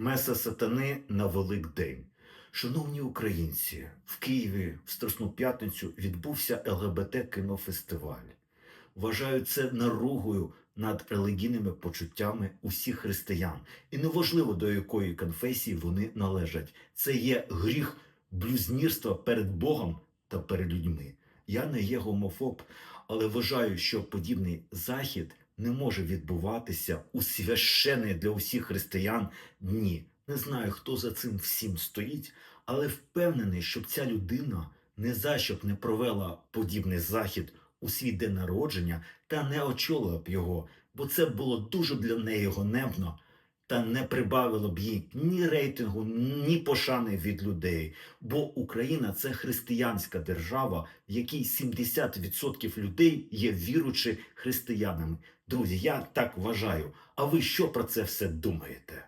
Меса сатани на Великдень. Шановні українці, в Києві в Страсну п'ятницю відбувся ЛГБТ кінофестиваль. Вважаю це наругою над релігійними почуттями усіх християн. І неважливо до якої конфесії вони належать. Це є гріх блюзнірства перед Богом та перед людьми. Я не є гомофоб, але вважаю, що подібний захід не може відбуватися у священні для усіх християн дні. Не знаю, хто за цим всім стоїть, але впевнений, щоб ця людина не за б не провела подібний захід у свій день народження та не очолила б його, бо це було дуже для неї ганебно та не прибавило б їй ні рейтингу, ні пошани від людей. Бо Україна це християнська держава, в якій 70% людей є віручі християнами. Друзі, я так вважаю. А ви що про це все думаєте?